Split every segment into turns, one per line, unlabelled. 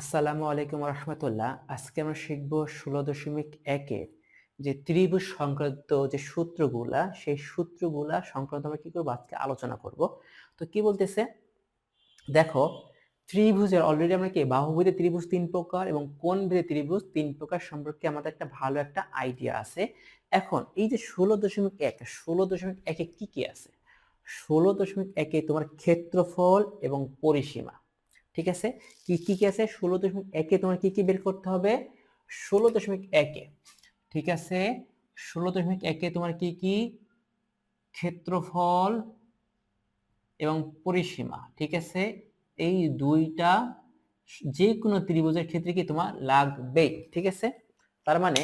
আসসালামু আলাইকুম রহমতুল্লাহ আজকে আমরা শিখব ষোলো দশমিক একের যে ত্রিভুজ সংক্রান্ত যে সূত্রগুলা, সেই সূত্রগুলা সংক্রান্ত আমরা কি করব? আজকে আলোচনা করব। তো কি বলতেছে? দেখো, ত্রিভুজের অলরেডি আমরা কি বাহুভেদে ত্রিভুজ তিন প্রকার এবং কোন ভেদে ত্রিভুজ তিন প্রকার সম্পর্কে আমাদের একটা ভালো একটা আইডিয়া আছে। এখন, এই যে ষোলো দশমিক এক ষোলো দশমিক একে কি কি আছে? ষোলো দশমিক একে তোমার ক্ষেত্রফল এবং পরিসীমা। ঠিক আছে? কি কি কি আছে? ষোলো দশমিক একে তোমার কি কি বের করতে হবে? ষোলো দশমিক একে। ঠিক আছে? ষোলো দশমিক একে তোমার কি কি? ক্ষেত্রফল এবং পরিসীমা। ঠিক আছে? এই দুইটা যে কোনো ত্রিভুজের ক্ষেত্রে কি তোমার লাগবে? ঠিক আছে? তার মানে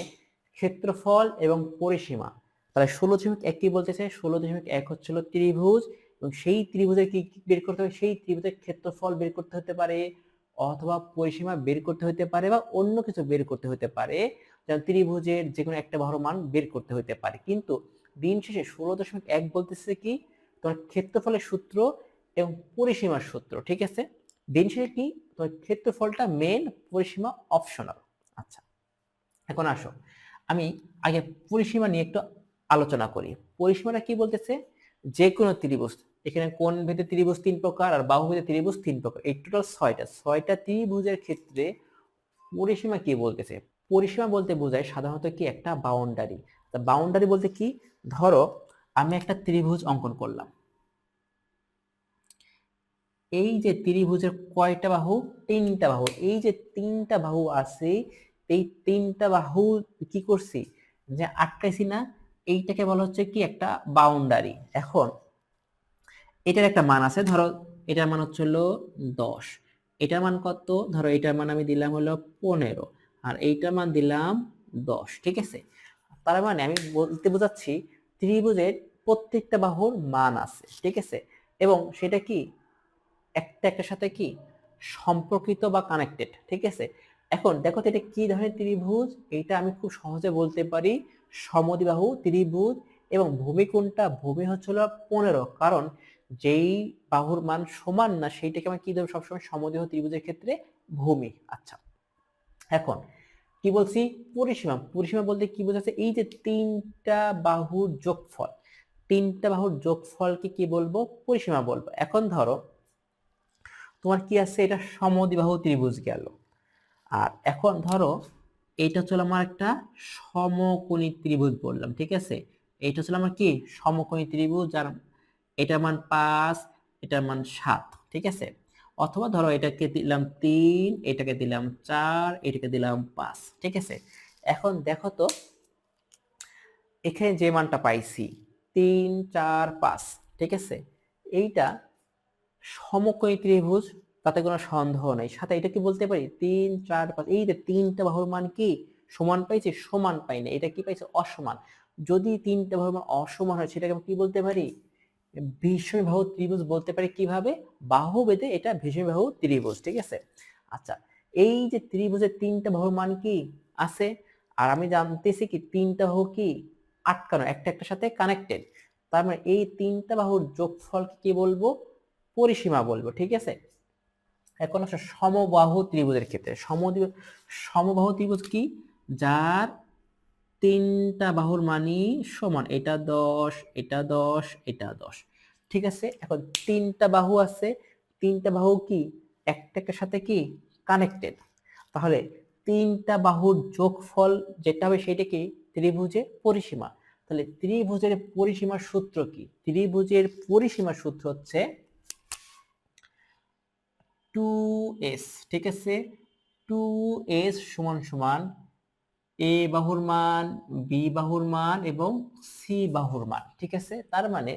ক্ষেত্রফল এবং পরিসীমা। তাহলে ষোলো দশমিক এক কি বলতেছে? ষোলো দশমিক এক হচ্ছিল ত্রিভুজ। এবং সেই ত্রিভুজের কি বের করতে হবে? সেই ত্রিভুজের ক্ষেত্রফল বের করতে হতে পারে, অথবা পরিসীমা বের করতে হতে পারে বা অন্য কিছু বের করতে হতে পারে। যেমন ত্রিভুজের যে কোনো একটা বাহুর মান বের করতে হতে পারে। কিন্তু দিন শেষে ষোলো দশমিক এক বলতেছে কি? তোমার ক্ষেত্রফলের সূত্র এবং পরিসীমার সূত্র, ঠিক আছে? দিন শেষে কি? তোমার ক্ষেত্রফলটা মেন পরিসীমা অপশনাল আচ্ছা এখন আসো। আমি আগে পরিসীমা নিয়ে একটু আলোচনা করি। পরিসীমাটা কি বলতেছে? যে কোনো ত্রিভুজ, এখানে কোন ভেদে ত্রিভুজ তিন প্রকার আর বাহু ভেদে ত্রিভুজ তিন প্রকার, এই টোটাল ছয়টা ছয়টা ত্রিভুজের ক্ষেত্রে পরিসীমা কি বলতেছে? পরিসীমা বলতে বোঝায় সাধারণত কি একটা বাউন্ডারি তা বাউন্ডারি বলতে কি? ধরো, আমি একটা ত্রিভুজ অঙ্কন করলাম। এই যে ত্রিভুজের কয়টা বাহু? তিনটা বাহু। এই যে তিনটা বাহু আছে, এই তিনটা বাহু কি করছি? যে আটকাইছি না এইটাকে বলা হচ্ছে কি? একটা বাউন্ডারি এখন এটার একটা মান আছে, ধরো এটার মান হচ্ছে হলো দশ। এটার মান কত? ধরো এটার মান আমি দিলাম হলো পনেরো। আর এইটার মান দিলাম দশ, ঠিক আছে? তার মানে আমি বলতে বোঝাচ্ছি ত্রিভুজের প্রত্যেকটা বাহুর মান আছে, ঠিক আছে? এবং সেটা কি? একটা একটার সাথে কি? সম্পর্কিত বা কানেক্টেড ঠিক আছে? এখন দেখো এটা কি ধরনের ত্রিভুজ? এটা আমি খুব সহজে বলতে পারি সমদ্বিবাহু ত্রিভুজ এবং ভূমি কোনটা ভূমি হচ্ছিল পনেরো। কারণ যেই বাহুর মান সমান না, সেইটাকে আমরা কি দেবো সবসময়? সমদ্বিবাহু ত্রিভুজের ক্ষেত্রে ভূমি। আচ্ছা এখন কি বলছি? পরিসীমা। পরিসীমা বলতে কি বোঝাচ্ছে? এই যে তিনটা বাহুর যোগফল, তিনটা বাহুর যোগফলকে কি বলব? পরিসীমা বলব। এখন ধরো, তোমার কি আছে? এটা সমদিবাহু ত্রিভুজ গেল। আর এখন ধরো এইটা হচ্ছে আমার একটা সমকোণী ত্রিভুজ বললাম, ঠিক আছে? এইটা হচ্ছে আমার কি? সমকোণী ত্রিভুজ, যার এটার মান পাঁচ, এটার মান সাত, ঠিক আছে? অথবা ধরো এটাকে দিলাম তিন, এটাকে দিলাম চার, এটাকে দিলাম পাঁচ, ঠিক আছে? এখন দেখো তো, এখানে যে মানটা পাইছি, তিন, চার, পাঁচ, ঠিক আছে? এইটা সমকোণী ত্রিভুজ তাতে কোনো সন্দেহ নেই। সাথে এটা কি বলতে পারি? তিন, চার, পাঁচ, এই যে তিনটা বাহুর মান কি সমান পাইছে? সমান পাই না এটা কি পাইছে? অসমান। যদি তিনটা বাহুর মান অসমান হয়, সেটাকে কি বলতে পারি? ভীষণ বাহু ত্রিভুজ বলতে পারি কীভাবে? বাহু বেদে এটা ভীষণ বাহু ত্রিভুজ, ঠিক আছে? আচ্ছা এই যে ত্রিভুজের তিনটা বাহুর মান কি আছে? আর আমি জানতেছি কি তিনটা বাহু কি আটকানো, একটা একটার সাথে কানেক্টেড তার মানে এই তিনটা বাহুর যোগফলকে কি বলব? পরিসীমা বলব, ঠিক আছে? এখন আসলে সমবাহু ত্রিভুজের ক্ষেত্রে। সমদ্বি সমবাহু ত্রিভুজ কি? যার তিনটা বাহুর মানই সমান। এটা দশ এটা দশ এটা দশ। ঠিক আছে? এখন তিনটা বাহু আছে। তিনটা বাহু কি? একটা একটার সাথে কি? কানেক্টেড তাহলে তিনটা বাহুর যোগফল যেটা হবে সেটা কি? ত্রিভুজের পরিসীমা। তাহলে ত্রিভুজের পরিসীমার সূত্র কি? ত্রিভুজের পরিসীমার সূত্র হচ্ছে টু এস ঠিক আছে? টু এস সমান সমান এ বাহুর মান বি বাহুর মান এবং সি বাহুর মান, ঠিক আছে? তার মানে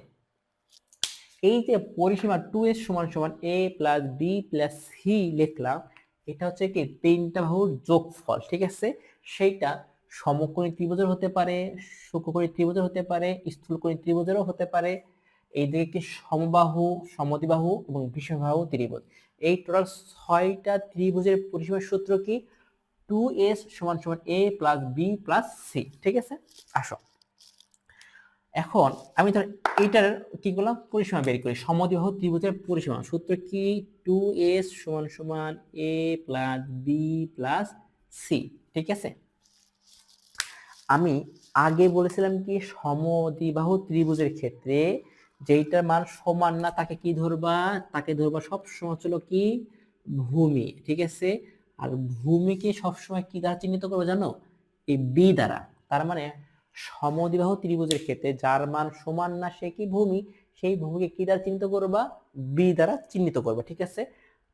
এই যে পরিসীমা টু এস সমান সমান A plus B plus C লিখলাম, এটা হচ্ছে কি তিনটা বাহুর যোগফল, ঠিক আছে? সেইটা সমকোণী ত্রিভুজের হতে পারে সূক্ষ্মকোণী ত্রিভুজের হতে পারে, স্থূলকোণী ত্রিভুজেরও হতে পারে। এইদিকে কি সমবাহু, সমদ্বিবাহু এবং বিষমবাহু ত্রিভুজ। এই টোটাল ছয়টা ত্রিভুজের পরিসীমার সূত্র কি? টু এস সমান সমান A plus B plus C ঠিক আছে? আসো। এখন আমি ধর এটার কি করলাম? পরিসীমা বের করি। সমদ্বিবাহু ত্রিভুজের পরিসীমা। সূত্র কি? টু এস সমান সমান A plus B plus C ঠিক আছে? আমি আগে বলেছিলাম কি? সমদ্বিবাহু ত্রিভুজের ক্ষেত্রে যেইটার মান সমান না, তাকে কি ধরবা? তাকে ধরবা সব সময় ছিল কি? ভূমি, ঠিক আছে? আর ভূমিকে সবসময় কি দ্বারা চিহ্নিত করব জানো? এই বি দ্বারা। তার মানে সমদ্বিবাহু ত্রিভুজের ক্ষেত্রে যার মান সমান না, সে কি ভূমি? সেই ভূমিকে কি দ্বারা চিহ্নিত করবা? বি দ্বারা চিহ্নিত করবা, ঠিক আছে?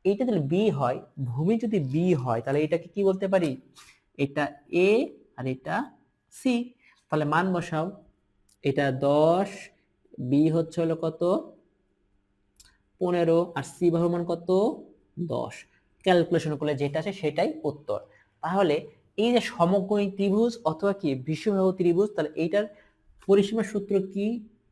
এইটা যদি বি হয়, ভূমি যদি বি হয়, তাহলে এটাকে কি বলতে পারি? এটা এ আর এটা সি তাহলে মান বসাও। এটা দশ বি হচ্ছে হলো কত? পনেরো। আর সি বাহুর মান কত? দশ। ক্যালকুলেশন করলে যেটা আছে সেটাই উত্তর। তাহলে এই যে সমকোণী ত্রিভুজ অথবা কি বিষমবাহু ত্রিভুজ, তাহলে এইটার পরিসীমার সূত্র কি?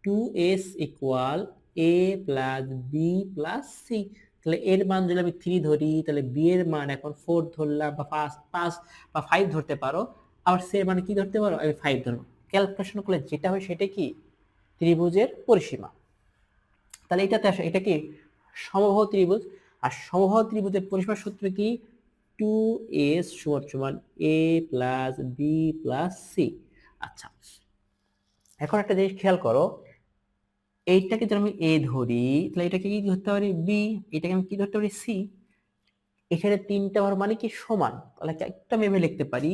Two S equal A plus B plus C তাহলে এর মান যদি আমি থ্রি ধরি, তাহলে বি এর মান এখন ফোর ধরলাম বা পাঁচ পাঁচ বা ফাইভ ধরতে পারো। আবার সি মানে কি ধরতে পারো? আমি ফাইভ ধরো ক্যালকুলেশন করলে যেটা হয় সেটা কি? ত্রিভুজের পরিসীমা। তাহলে এটাতে আসে, এটা কি? সমবাহু ত্রিভুজ। আর সমবাহু ত্রিভুজের পরিসীমা সূত্র কি? টু এস সমান সমান A plus B plus C আচ্ছা এখন একটা জিনিস খেয়াল করো, এইটাকে যদি আমি এ ধরি, তাহলে এটাকে কি ধরতে পারি? বি এটাকে আমি কি ধরতে পারি? সি এখানে তিনটা হওয়ার মানে কি? সমান। তাহলে একটা এভাবে লিখতে পারি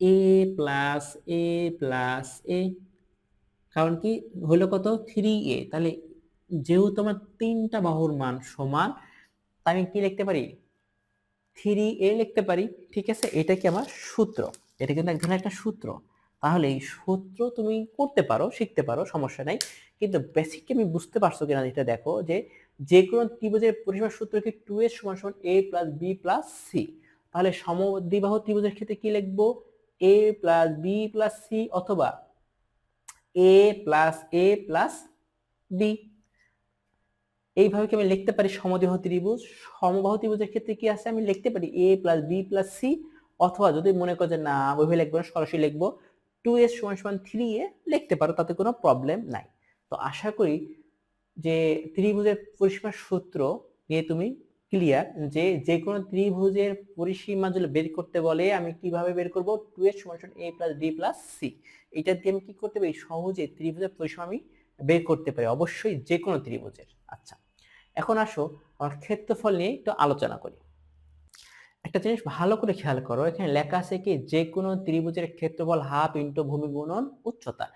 এ প্লাস এ প্লাস এ কারণ কি হলো কত? থ্রি এ তাহলে যেহেতু আমার তিনটা বাহুর মান সমান আমি কি লিখতে পারি? থ্রি এ লিখতে পারি, ঠিক আছে? এটা কি আমার সূত্র? এটা কিন্তু এক ধরনের একটা সূত্র। তাহলে এই সূত্র তুমি করতে পারো, শিখতে পারো, সমস্যা নাই। কিন্তু বেসিক আমি বুঝতে পারছ কিনা এটা দেখো যে যে কোনো ত্রিভুজের পরিসীমার সূত্র কি টু এর সমান সমান A plus B plus C তাহলে সমদ্বিবাহু ত্রিভুজের ক্ষেত্রে কি লিখব? A plus B plus C অথবা A plus A plus B এইভাবে কি আমি লিখতে পারি সমদ্বিবাহু ত্রিভুজ? সমবাহু ত্রিভুজের ক্ষেত্রে কি আছে? আমি লিখতে পারি A plus B plus C অথবা যদি মনে করো যে না, ওইভাবে লিখব না, সরাসরি লিখব। টু এস সমান সমান থ্রি এ লিখতে পারো, তাতে কোনো প্রবলেম নাই। তো আশা করি যে ত্রিভুজের পরিসীমার সূত্র নিয়ে তুমি ক্লিয়ার যে যে কোনো ত্রিভুজের পরিসীমা যদি বের করতে বলে, আমি কীভাবে বের করব? টু এর সমান সমান A plus B plus C এটা দিয়ে আমি কি করতে পারি? সহজে ত্রিভুজের পরিসীমা আমি বের করতে পারি, অবশ্যই যে কোনো ত্রিভুজের। আচ্ছা এখন আসো আমার ক্ষেত্রফল নিয়ে একটু আলোচনা করি। একটা জিনিস ভালো করে খেয়াল করো, এখানে লেখা আছে কি? যে কোনো ত্রিভুজের ক্ষেত্রফল হাফ ইন্টু ভূমি গুণন উচ্চতা।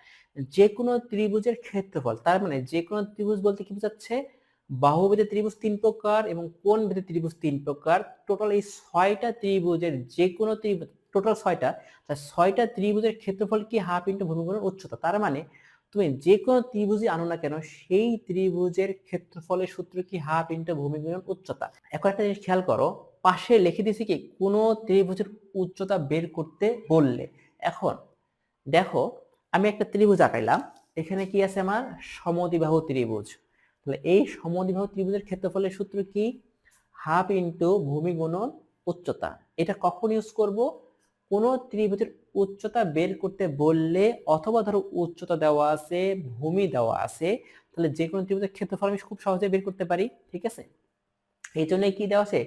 যে কোনো ত্রিভুজের ক্ষেত্রফল, তার মানে যে কোনো ত্রিভুজ বলতে কি বোঝাচ্ছে? বাহুবেদে ত্রিভুজ তিন প্রকার এবং কোন বেদে ত্রিভুজ তিন প্রকার? টোটাল এই ছয়টা ত্রিভুজের যে কোনো ত্রিভুজ টোটাল ছয়টা ছয়টা ত্রিভুজের ক্ষেত্রফল কি হাফ ইন্টু ভূমি গুণন উচ্চতা? তার মানে তুমি যে কোনো ত্রিভুজই আনো না কেন, সেই ত্রিভুজের ক্ষেত্রফলের সূত্র কি হাফ ইন্টু ভূমি গুণন উচ্চতা? এখন একটা জিনিস খেয়াল করো, পাশে লিখে দিয়েছি কি, কোনো ত্রিভুজের উচ্চতা বের করতে বললে। এখন দেখো, আমি একটা ত্রিভুজ আঁকাইলাম, এখানে কি আছে আমার? সমদ্বিবাহু ত্রিভুজ। তাহলে এই সমদ্বিবাহু ত্রিভুজের ক্ষেত্রফলের সূত্র কি? হাফ ইন্টু ভূমি গুণন উচ্চতা। এটা কখন ইউজ করব? কোন ত্রিভুজের উচ্চতা বের করতে বললে অথবা ধরো উচ্চতা দেওয়া আছে, ভূমি দেওয়া আছে, তাহলে যে কোনো ত্রিভুজের ক্ষেত্রফল আমি খুব সহজে বের করতে পারি, ঠিক আছে? এই জন্য কি দেওয়া আছে?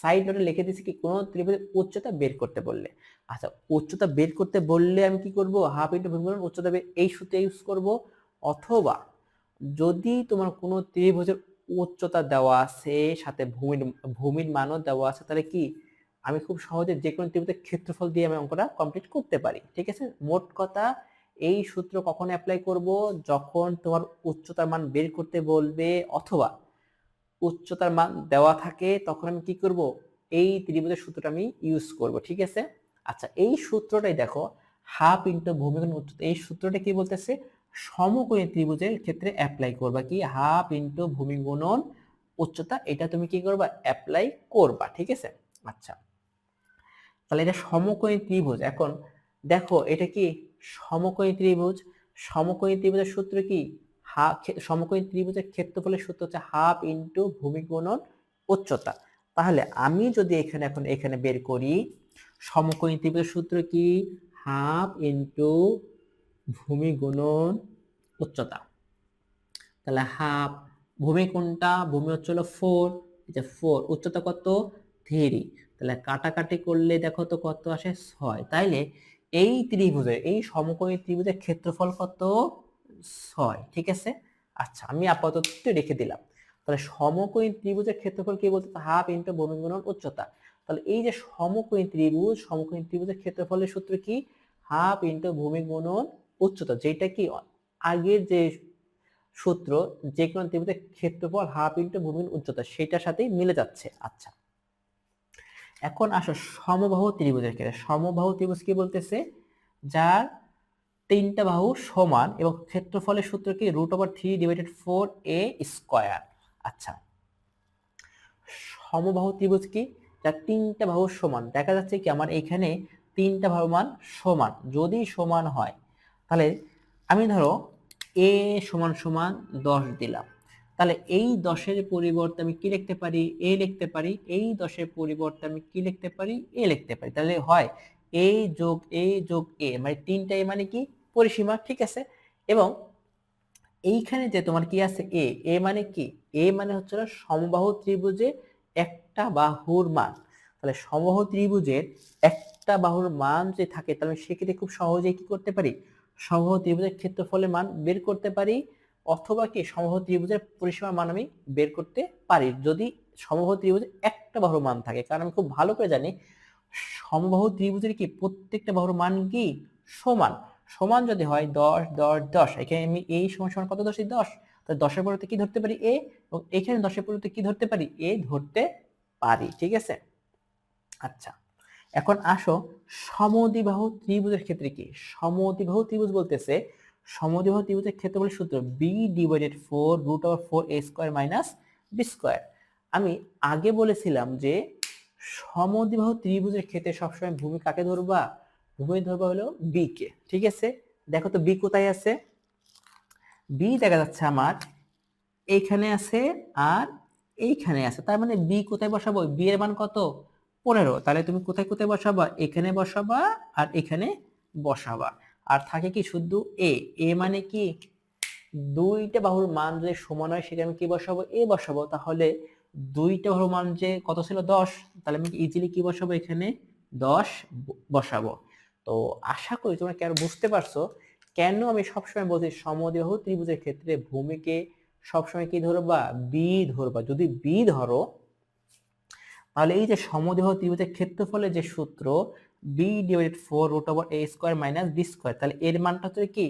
সাইড নোটে লিখে দিয়েছি কি কোন ত্রিভুজের উচ্চতা বের করতে বললে। আচ্ছা উচ্চতা বের করতে বললে আমি কি করব? হাফ ইন্টু ভূমি উচ্চতা এই সূত্র ইউজ করব অথবা যদি তোমার কোনো ত্রিভুজের উচ্চতা দেওয়া আছে, সাথে ভূমির ভূমির মানও দেওয়া আছে, তাহলে কি? আমি খুব সহজে যে কোনো ত্রিভুজের ক্ষেত্রফল দিয়ে আমি অঙ্কটা কমপ্লিট করতে পারি। ঠিক আছে? মোট কথা, এই সূত্র কখন অ্যাপ্লাই করব? যখন তোমার উচ্চতার মান বের করতে বলবে, অথবা উচ্চতার মান দেওয়া থাকে, তখন আমি কি করব? এই ত্রিভুজের সূত্রটা আমি ইউজ করব। ঠিক আছে? আচ্ছা এই সূত্রটাই দেখো হাফ ইন্টু ভূমিগুণ উচ্চতা, এই সূত্রটা কি বলতেছে? সমকোণী ত্রিভুজের ক্ষেত্রে অ্যাপ্লাই করবা কি? হাফ ইন্টু ভূমি গুণন উচ্চতা, এটা তুমি কি করবা? অ্যাপ্লাই করবা, ঠিক আছে? আচ্ছা। তাহলে এটা সমকোণী ত্রিভুজ। এখন দেখো, এটা কি সমকোণী ত্রিভুজ? সমকোণী ত্রিভুজের সূত্র কি? হা সমকোণী ত্রিভুজের ক্ষেত্রফলের সূত্র হচ্ছে হাফ ইন্টু ভূমি গুণন উচ্চতা। তাহলে আমি যদি এখানে, এখন এখানে বের করি, সমকোণী ত্রিভুজের সূত্র কি? হাফ ইন্টু ভূমি গুণন উচ্চতা। তাহলে হাফ ভূমি কোনটা? ভূমি হচ্ছে হলো ফোর যে ফোর উচ্চতা কত? থ্রি তাহলে কাটাকাটি করলে দেখো তো কত আসে? ছয়। তাইলে এই ত্রিভুজে, এই সমকোণী ত্রিভুজের ক্ষেত্রফল কত? ছয়। ঠিক আছে? আচ্ছা আমি আপাতত রেখে দিলাম। তাহলে সমকোণী ত্রিভুজের ক্ষেত্রফল কি বলতে? হাফ ইন্টু ভূমি গুণন উচ্চতা। তাহলে এই যে সমকোণী ত্রিভুজ, সমকোণী ত্রিভুজের ক্ষেত্রফলের সূত্র কি? হাফ ইন্টু ভূমি গুণন উচ্চতা, যেটা কি আগের যে সূত্র যে কোনো ত্রিভুজের ক্ষেত্রফল হাফ ইন্টু ভূমির উচ্চতা, সেটার সাথেই মিলে যাচ্ছে। আচ্ছা। এখন আসো, সমবাহু ত্রিভুজের ক্ষেত্রে। সমবাহু ত্রিভুজ কি বলতেছে? যার তিনটা বাহু সমান এবং ক্ষেত্রফলের সূত্র কি? Root over three divided four A square আচ্ছা। সমবাহু ত্রিভুজ কি? যার তিনটা বাহু সমান। দেখা যাচ্ছে কি, আমার এখানে তিনটা বাহু মান সমান। যদি সমান হয় তাহলে আমি ধরো এ সমান সমান দশ দিলাম। তাহলে এই দশের পরিবর্তে আমি কি লিখতে পারি? এ লিখতে পারি। এই দশের পরিবর্তে আমি কি লিখতে পারি? এ লিখতে পারি। তাহলে হয় এ যোগ এ যোগ এ মানে তিনটা এ মানে কি? পরিসীমা, ঠিক আছে? এবং এইখানে যে তোমার কি আছে? এ এ মানে কি? এ মানে হচ্ছে সমবাহু ত্রিভুজে একটা বাহুর মান। তাহলে সমবাহু ত্রিভুজের একটা বাহুর মান যে থাকে, তাহলে সেক্ষেত্রে খুব সহজেই কি করতে পারি? সমবাহু ত্রিভুজের ক্ষেত্রফলের মান বের করতে পারি অথবা কি সমবাহু ত্রিভুজের পরিসীমার মান আমি বের করতে পারি যদি সমবাহু ত্রিভুজের একটা বাহুর মান থাকে। কারণ আমি খুব ভালো করে জানি সমবাহু ত্রিভুজের কি প্রত্যেকটা বাহুর মান কি সমান? সমান যদি হয় দশ দশ দশ, এখানে আমি এই সমান সমান কত দশ দশ। তাহলে দশের পরিবর্তে কি ধরতে পারি? এ এবং এখানে দশের পরিবর্তে কি ধরতে পারি? এ ধরতে পারি, ঠিক আছে? আচ্ছা এখন আসো সমদ্বিবাহু ত্রিভুজের ক্ষেত্রে কি? সমদ্বিবাহু ত্রিভুজ বলতেছে, সমদ্বিবাহু ত্রিভুজের ক্ষেত্রে বলে সূত্র B divided four root over four A square minus B square আমি আগে বলেছিলাম যে সমদ্বিবাহু ত্রিভুজের ক্ষেত্রে সবসময় ভূমি কাকে ধরবা? ভূমি ধরবা হলো বি কে, ঠিক আছে? দেখো তো বি কোথায় আছে? বি দেখা যাচ্ছে আমার এইখানে আছে আর এইখানে আছে, তার মানে বি কোথায় বসাবো? বি এর মান কত? পনেরো। তাহলে তুমি কোথায় কোথায় বসাবা? এখানে বসাবা আর এখানে বসাবা। আর থাকে কি শুধু এ? এ মানে কি? দুইটা বাহুর মান যদি সমান হয়, সেখানে কি বসাবো? এ বসাবো। তাহলে দুইটা বাহুর মান যে কত ছিল? দশ। তাহলে আমি ইজিলি কি বসাবো? এখানে দশ বসাবো। তো আশা করি তোমরা কেন বুঝতে পারছ? কেন আমি সবসময় বলছি সমদ্বিবাহু ত্রিভুজের ক্ষেত্রে ভূমিকে সবসময় কি ধরবা? বি ধরবা। যদি বি ধরো তাহলে এই যে সমদেহ ত্রিভুজের ক্ষেত্রফলের যে সূত্র B divided four root over A square minus B square তাহলে এর মানটা হচ্ছে কি?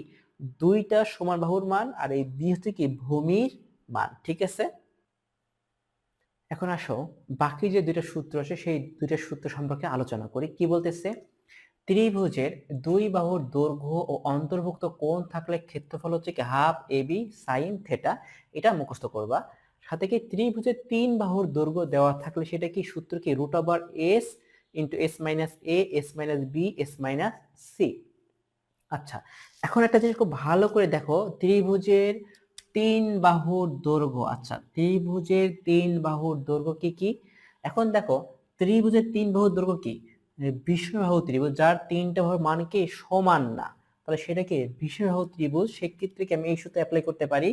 দুইটা সমান বাহুর মান আর এই বি হচ্ছে কি ভূমির মান, ঠিক আছে? এখন আসো, বাকি যে দুইটা সূত্র আছে, সেই দুইটা সূত্র সম্পর্কে আলোচনা করি। কি বলতেছে? ত্রিভুজের দুই বাহুর দৈর্ঘ্য ও অন্তর্ভুক্ত কোণ থাকলে ক্ষেত্রফল হচ্ছে কি? Half A B sine theta এটা মুখস্থ করবা। সাথে কি ত্রিভুজের তিন বাহুর দৈর্ঘ্য দেওয়া থাকলে সেটা কি সূত্র কি root over S into S minus A S minus B S minus C আচ্ছা এখন একটা জিনিস খুব ভালো করে দেখো, ত্রিভুজের তিন বাহুর দৈর্ঘ্য আচ্ছা ত্রিভুজের তিন বাহুর দৈর্ঘ্য কি কি? এখন দেখো, ত্রিভুজের তিন বাহুর দৈর্ঘ্য কি? বিষ্ণুবাহু ত্রিভুজ, যার তিনটা বাহুর মান কি সমান না? তাহলে সেটাকে বিষ্ণুবাহু ত্রিভুজ? সেক্ষেত্রে কি আমি এই সূত্র অ্যাপ্লাই করতে পারি?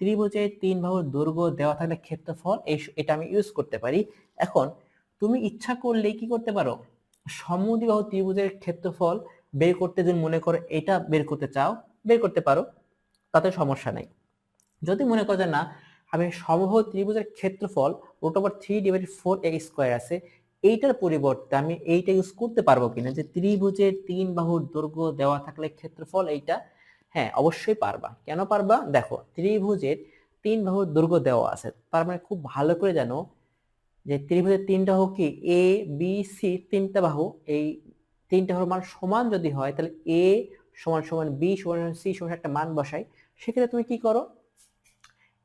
ত্রিভুজের তিন বাহুর দৈর্ঘ্য দেওয়া থাকলে ক্ষেত্রফল এটা আমি ইউজ করতে পারি। এখন তুমি ইচ্ছা করলে কি করতে পারো? সমদ্বিবাহু ত্রিভুজের ক্ষেত্রফল বের করতে যদি মনে করো এটা বের করতে চাও, বের করতে পারো। তাতে সমস্যা নেই। যদি মনে করো যে না, আমি সমবাহু ত্রিভুজের ক্ষেত্রফল root over three divided four A square আছে, এইটার পরিবর্তে আমি এইটা ইউজ করতে পারব কিনা? যে ত্রিভুজের তিন বাহুর দৈর্ঘ্য দেওয়া থাকলে ক্ষেত্রফল এইটা হ্যাঁ অবশ্যই পারবা। কেন পারবা? দেখো, ত্রিভুজের তিন বাহু দুর্গ দেওয়া আছে। তার মানে খুব ভালো করে জানো যে ত্রিভুজের তিনটা বাহু কি? এ বি সি তিনটা বাহু। এই তিনটা বাহুর মান সমান যদি হয়, তাহলে এ সমান সমান বি সমান সি সমান একটা মান বসাই। সেক্ষেত্রে তুমি কি করো?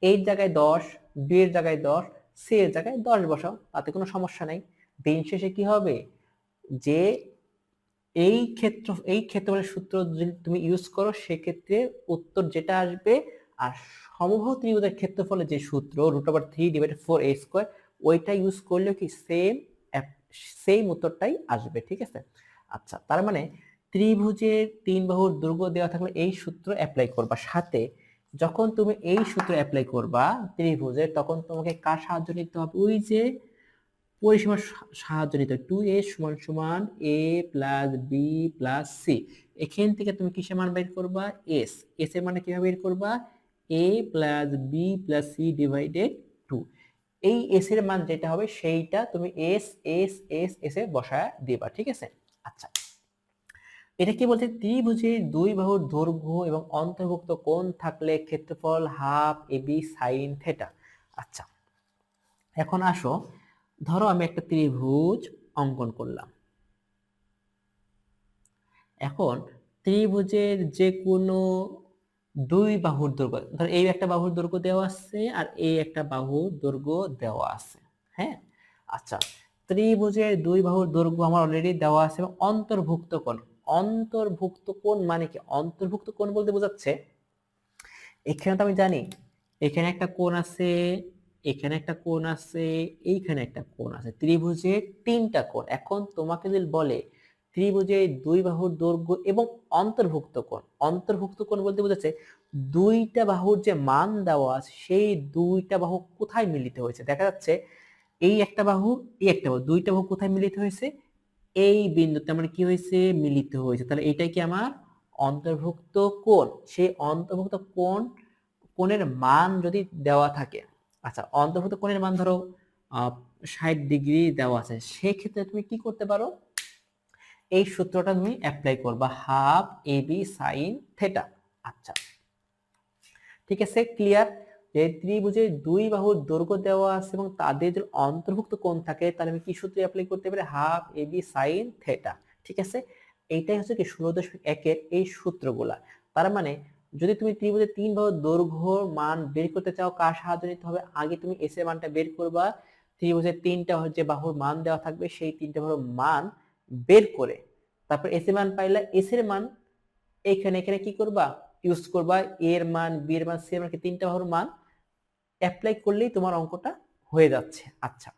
এর জায়গায় দশ বি এর জায়গায় দশ সি এর জায়গায় দশ বসাও। তাতে কোনো সমস্যা নাই। দিন শেষে কি হবে? যে এই ক্ষেত্র, এই ক্ষেত্রফলের সূত্র যদি তুমি ইউজ করো, সেক্ষেত্রে উত্তর যেটা আসবে, আর সমবাহু ত্রিভুজের ক্ষেত্রফলের যে সূত্র root over three divided four A square ওইটা ইউজ করলেও কি সেম সেম উত্তরটাই আসবে, ঠিক আছে? আচ্ছা তার মানে ত্রিভুজের তিন বাহুর দুর্গ দেওয়া থাকলে এই সূত্র অ্যাপ্লাই করবা। সাথে যখন তুমি এই সূত্র অ্যাপ্লাই করবা ত্রিভুজের তখন তোমাকে কার সাহায্য নিতে হবে? ওই যে পরিসীমার সাহায্য নিতে টু এ সমান সমান A plus B plus C এখান থেকে তুমি কিসের মান বের করবা? এস এস এর মানে কীভাবে বের করবা? A plus B plus C divided two এই এস এর মান যেটা হবে সেইটা তুমি এস এস এস এস এ বসায় দিবা, ঠিক আছে? আচ্ছা। এটা কি বলছে? ত্রিভুজের দুই বাহুর দৈর্ঘ্য এবং অন্তর্ভুক্ত কোণ থাকলে ক্ষেত্রফল half A B sine theta আচ্ছা। এখন আসো। ধরো আমি একটা ত্রিভুজ অঙ্কন করলাম। এখন ত্রিভুজের যে কোনো দুই বাহুর দৈর্ঘ্য, ধর এই একটা বাহুর দৈর্ঘ্য দেওয়া আছে আর এই একটা বাহুর দৈর্ঘ্য দেওয়া আছে হ্যাঁ? আচ্ছা ত্রিভুজের দুই বাহুর দৈর্ঘ্য আমার অলরেডি দেওয়া আছে এবং অন্তর্ভুক্ত কোণ অন্তর্ভুক্ত কোণ মানে কি? অন্তর্ভুক্ত কোণ বলতে বোঝাচ্ছে, এখানে তো আমি জানি, এখানে একটা কোণ আছে এখানে একটা কোণ আছে, এইখানে একটা কোণ আছে। ত্রিভুজের তিনটা কোণ। এখন তোমাকে যদি বলে, ত্রিভুজের দুই বাহুর দৈর্ঘ্য এবং অন্তর্ভুক্ত কোণ অন্তর্ভুক্ত কোণ বলতে বোঝাচ্ছে দুইটা বাহুর যে মান দেওয়া আছে, সেই দুইটা বাহু কোথায় মিলিত হয়েছে? দেখা যাচ্ছে এই একটা বাহু, এই একটা বাহু, দুইটা বাহু কোথায় মিলিত হয়েছে? এই বিন্দুতে। আমার কি হয়েছে? মিলিত হয়েছে। তাহলে এটাই কি আমার? অন্তর্ভুক্ত কোণ। সেই অন্তর্ভুক্ত কোণ, কোণের মান যদি দেওয়া থাকে আচ্ছা অন্তর্ভুক্ত কোণের মান ধরো ষাট ডিগ্রি দেওয়া আছে, সেক্ষেত্রে তুমি কি করতে পারো? এই সূত্রটা তুমি অ্যাপ্লাই করবা half A B sine theta আচ্ছা ঠিক আছে ক্লিয়ার যে ত্রিভুজের দুই বাহুর দৈর্ঘ্য দেওয়া আছে এবং তাদের যদি অন্তর্ভুক্ত কোণ থাকে, তাহলে আমি কি সূত্র অ্যাপ্লাই করতে পারি? Half A B sine theta ঠিক আছে, এইটাই হচ্ছে কি ষোলো দশমিক একের এই সূত্রগুলা। তার মানে যদি তুমি ত্রিভুজের তিন বাহুর দৈর্ঘ্য মান বের করতে চাও, কার সাহায্য নিতে হবে? আগে তুমি এস এর মানটা বের করবা। ত্রিভুজের তিনটা যে বাহুর মান দেওয়া থাকবে, সেই তিনটা বাহুর মান বের করে। তারপর এস এর মান পাইলা এস এর মান এখানে এখানে কি করবা? ইউজ করবা। এর মান বি এর মান সি এর মান তিনটা বাহুর মান অ্যাপ্লাই করলেই তোমার অঙ্কটা হয়ে যাচ্ছে। আচ্ছা।